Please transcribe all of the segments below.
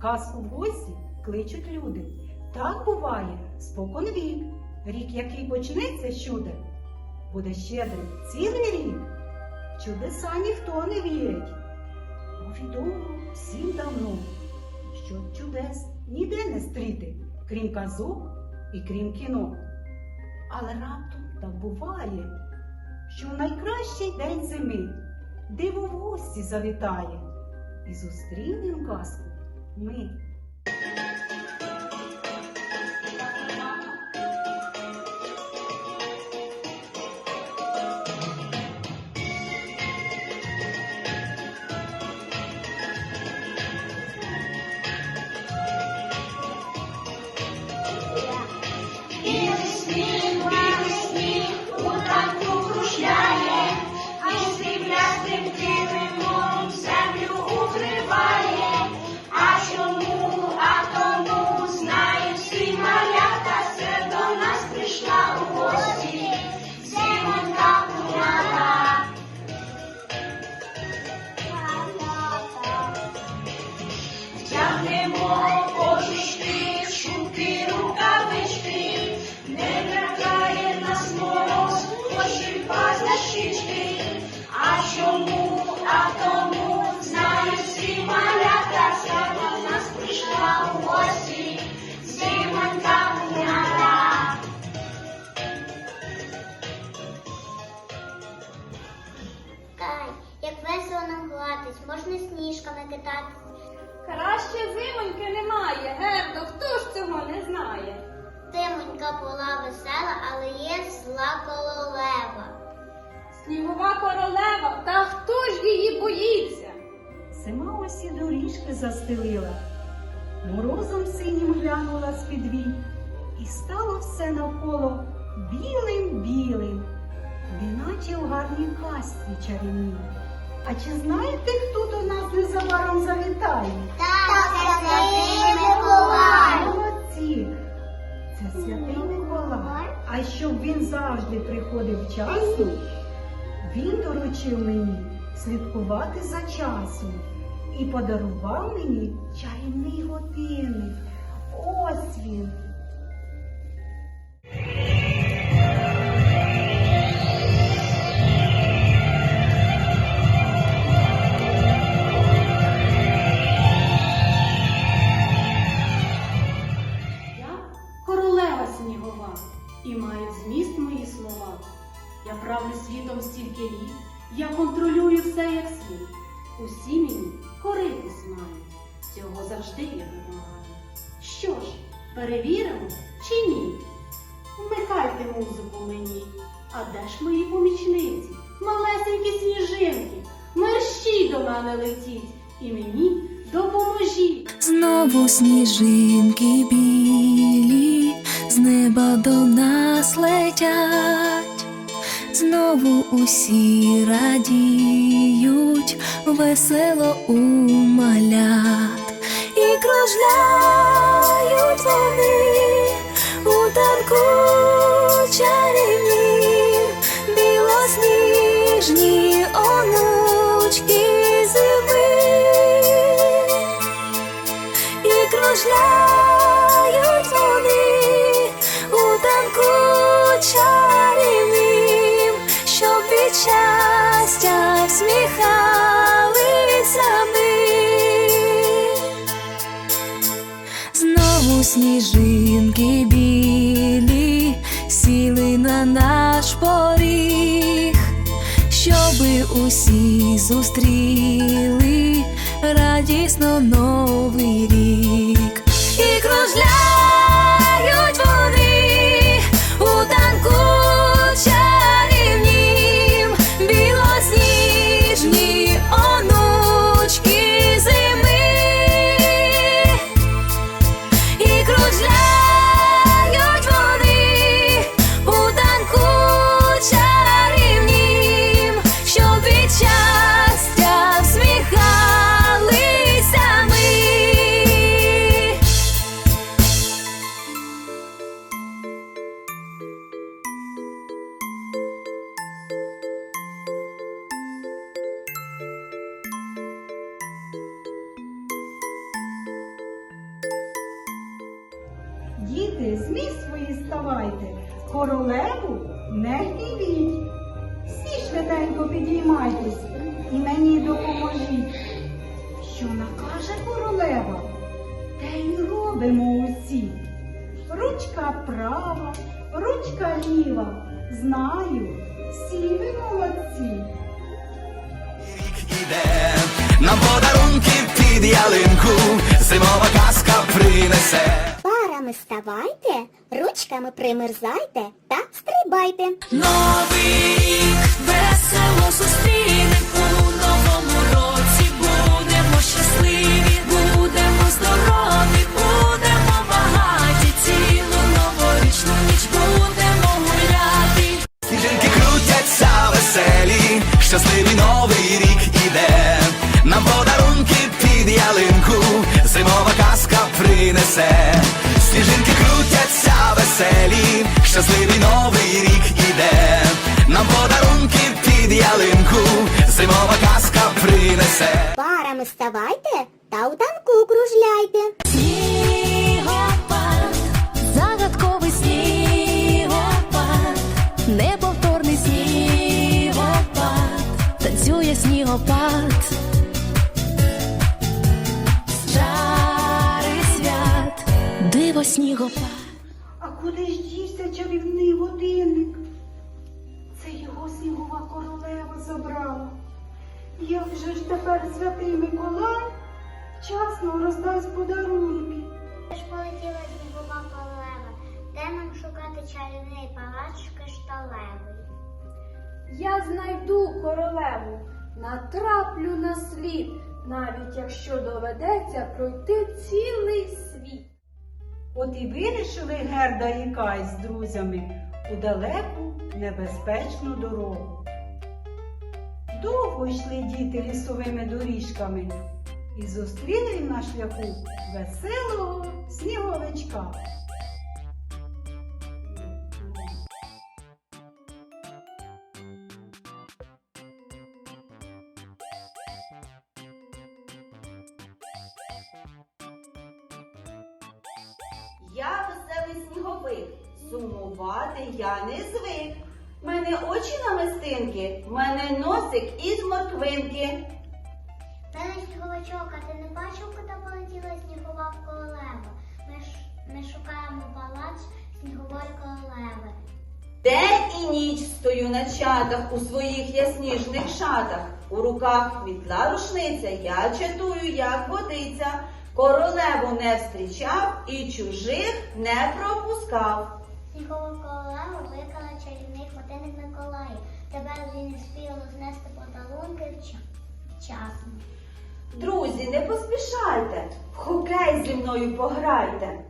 Казку гості кличуть люди. Так буває спокон вік. Рік, який почнеться з чуда, буде щедрим цілий рік. Чудеса ніхто не вірить. Бо відомо всім давно, що чудес ніде не стріти, крім казок і крім кіно. Але раптом так буває, що в найкращий день зими диво в гості завітає, і зустрінем казку ми. Кай, як весело нам гратись, можна сніжками кататись. Краще зимоньки немає, Гердо, хто ж цього не знає? Зимонька була весела, але є зла королева. Снігова королева, та хто ж її боїться? Зима усі доріжки застелила, морозом синім глянула з-під вій, і стало все навколо білим-білим, неначе в гарній казці чарівній. А чи знаєте, хто до нас незабаром завітає? Так, це святий Миколай. Молодці! Це святий Миколай. А щоб він завжди приходив вчасно, він доручив мені слідкувати за часом і подарував мені чарівний годинник. Ось він. Снігова, і маю зміст мої слова. Я правлю світом стільки літ, я контролюю все як слід. Усі мені коритись мають, цього завжди я вимагаю. Що ж, перевіримо чи ні? Вмикайте музику мені, а де ж мої помічниці, малесенькі сніжинки, мерщій до мене летіть і мені допоможіть. Знову сніжинки з неба до нас летять, знову усі радіють, весело у малят, і кружляють вони у танку чарівні, білосніжні онучки зими. І кружляють сніжинки білі сіли на наш поріг, щоби усі зустріли радісно новий рік. Швиденько підіймайтесь і мені допоможіть. Що накаже королева, те й робимо усі. Ручка права, ручка ліва. Знаю, всі ви молодці. іде, нам подарунки під ялинку, зимова казка принесе. Парами ставайте, ручками примерзайте та стрибайте. Новий рік весело зустрінем принесе. Ставайте та у танку кружляйте. Снігопад, загадковий снігопад, неповторний снігопад, танцює снігопад. Чари свят, диво снігопад. Шукати палац кришталевий? Я знайду королеву, натраплю на слід, навіть якщо доведеться пройти цілий світ. От і вирішили Герда і Кай з друзями у далеку небезпечну дорогу. Довго йшли діти лісовими доріжками і зустріли на шляху веселого сніговичка. Я веселий сніговик, сумувати я не звик. Мене очі намистинки, мене носик із морквинки. Мене сніговичок, а ти не бачив, куди полетіла снігова королева? Ми, ж, ми шукаємо палац снігової королеви. День і ніч стою на чатах у своїх ясніжних шатах. У руках мітла рушниця, я чатую, як водиця. Королеву не встрічав і чужих не пропускав. Снігова королева викрала чарівний годинник Миколая. Тепер він не спів рознести подарунки вча- вчасно. Друзі, не поспішайте, в хокей зі мною пограйте.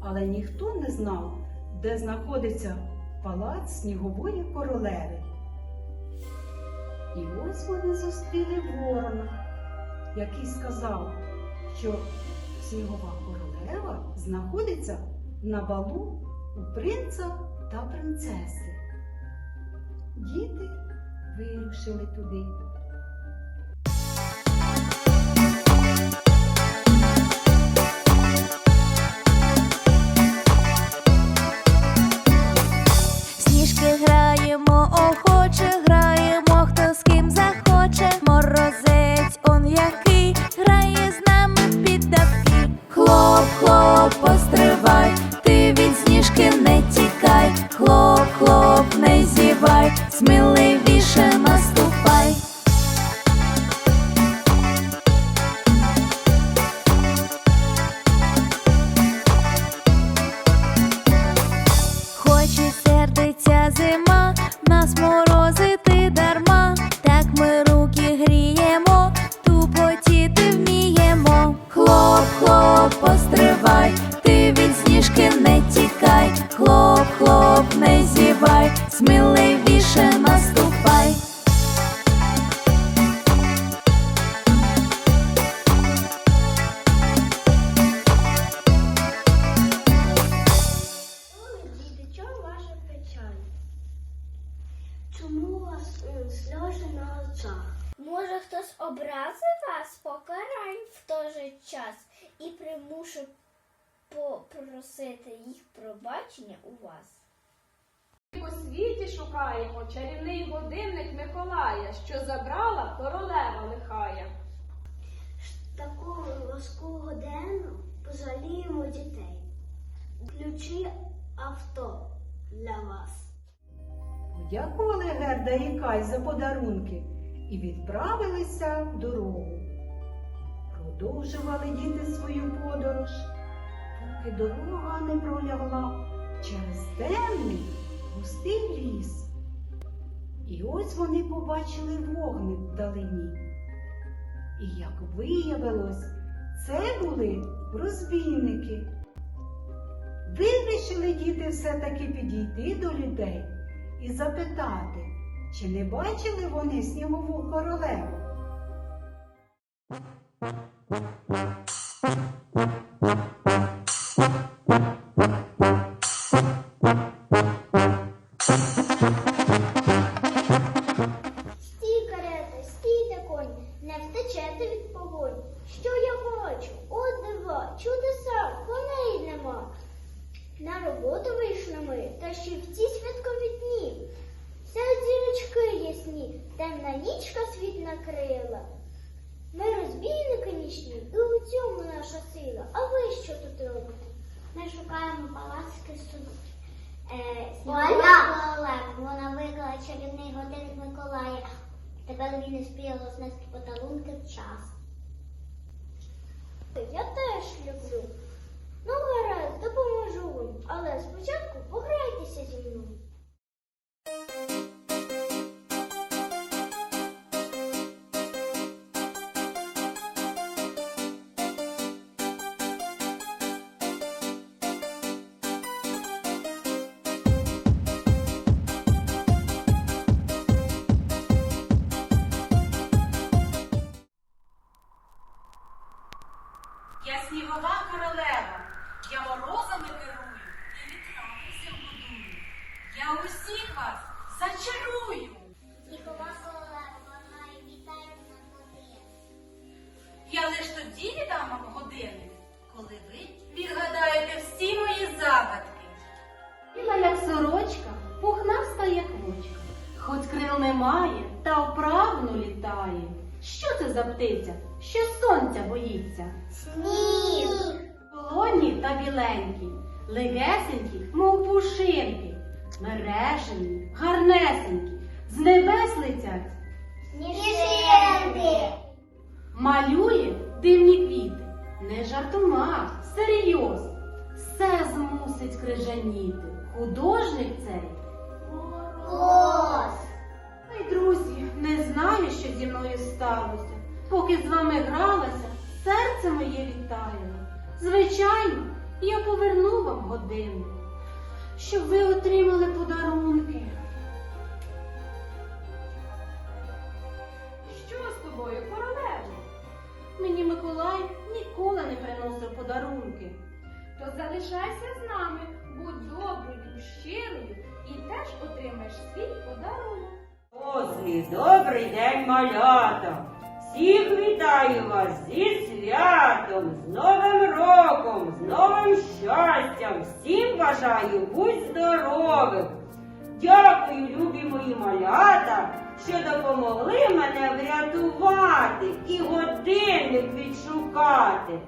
Але ніхто не знав, де знаходиться палац снігової королеви. І ось вони зустріли ворона, який сказав, що снігова королева знаходиться на балу у принца та принцеси. Діти вирушили туди. хтось образив вас, покарань в той же час і примушу попросити їх пробачення у вас. У світі шукаємо чарівний годинник Миколая, що забрала королева лихая. Такого ласку годину пожаліємо дітей. Ключі авто для вас. Дякували Герда і Кай за подарунки і відправилися в дорогу. Продовжували діти свою подорож, поки дорога не пролягла через темний густий ліс. І ось вони побачили вогник вдалині. І як виявилось, це були розбійники. Вирішили діти все-таки підійти до людей і запитати, чи не бачили вони снігову королеву. Не подарунки час. Я теж люблю. Ну, гаразд, допоможу вам, але спочатку пограйтеся зі мною. Зачарую. Снігова королева, вона вітає на годин. Я лиш тоді віддам вам годинник, коли ви відгадаєте всі мої загадки. Біла як сорочка, пухнаста як ручка. Хоч крил немає, та вправно літає. Що це за птиця, що сонця боїться? Сніг! Холодні та біленькі, легесенькі, мов пушинки, мережені, гарнесенькі, з небес летять, Сніжинки! малює дивні квіти. Не жартома, серйоз. Все змусить крижаніти. Художник цей. Мороз! Ой, друзі, не знаю, що зі мною сталося. Поки з вами гралася, серце моє відтаяло. Звичайно, я поверну вам годину, щоб ви отримали подарунки. Що з тобою, королево? Мені Миколай ніколи не приносив подарунки. То залишайся з нами, будь доброю, щирою і теж отримаєш свій подарунок. Друзі, добрий день, малята! Всіх вітаю вас зі святом, з Новим роком, з новим щастям. Всім бажаю будь здоровим. Дякую, любі мої малята, що допомогли мене врятувати і годинник відшукати.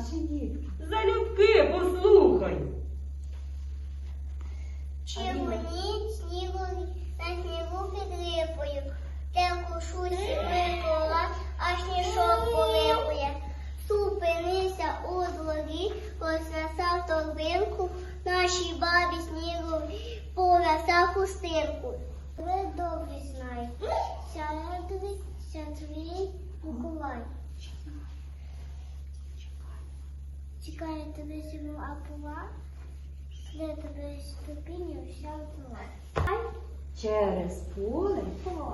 Наші дітки. Залюбки послухай. Червоні снігові на снігу під липою, де кушусь Микола, аж ніжок поливує. Зупинився у дворі, розв'язав торбинку, нашій бабі снігові пов'язав хустинку. Ви добре знаєте, сядри, сядрий Миколай. Чекає тебе зиму апова, де тебе ступіння вся вдова. Через поле, О,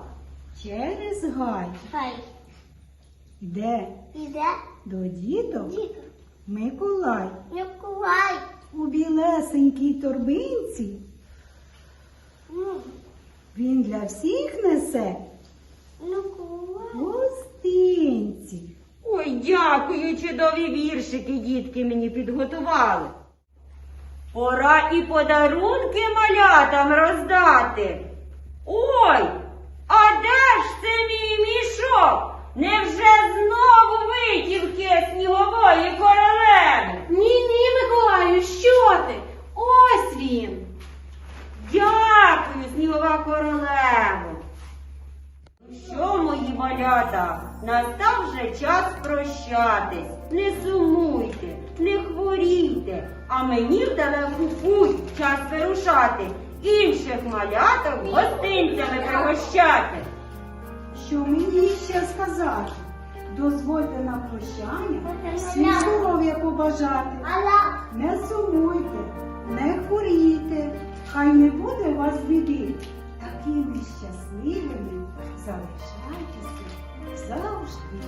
через гай. хай Йде іде до діток діти. Миколай Миколай. у білесенькій торбинці. Ну, Він для всіх несе Миколай. Дякую, чудові віршики дітки мені підготували. Пора і подарунки малятам роздати. Ой, а де ж це мій мішок? Невже знову витівки снігової королеви? Ні, ні, Миколаю, що ти? Ось він. Дякую, снігова королево. Що, мої малята, настав вже час прощатись. Не сумуйте, не хворійте, а мені в далеку путь час вирушати, інших маляток гостинцями пригощати. Що мені ще сказати? Дозвольте на прощання всім здоров'я побажати. Не сумуйте, не хворійте, хай не буде вас біди. Такими щасливими залишайтеся завжди.